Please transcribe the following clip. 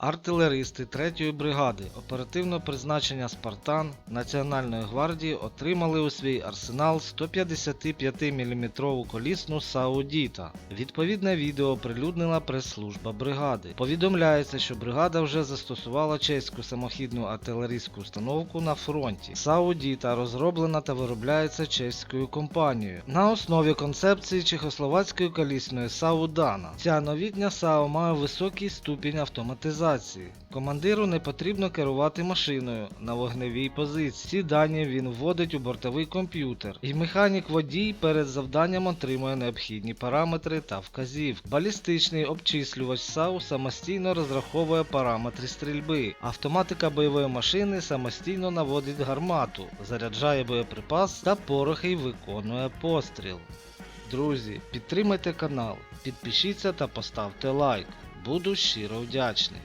Артилеристи 3-ї бригади оперативного призначення Спартан Національної гвардії отримали у свій арсенал 155 мм колісну Саудіта. Відповідне відео оприлюднила прес-служба бригади. Повідомляється, що бригада вже застосувала чеську самохідну артилерійську установку на фронті. Саудіта розроблена та виробляється чеською компанією на основі концепції чехословацької колісної Саудана. Ця новітня САУ має високий ступінь автоматизації. Командиру не потрібно керувати машиною на вогневій позиції. Ці дані він вводить у бортовий комп'ютер, і механік водій перед завданням отримує необхідні параметри та вказівки. Балістичний обчислювач САУ самостійно розраховує параметри стрільби. Автоматика бойової машини самостійно наводить гармату, заряджає боєприпас та порохи й виконує постріл. Друзі, підтримайте канал, підпишіться та поставте лайк. Буду щиро вдячний.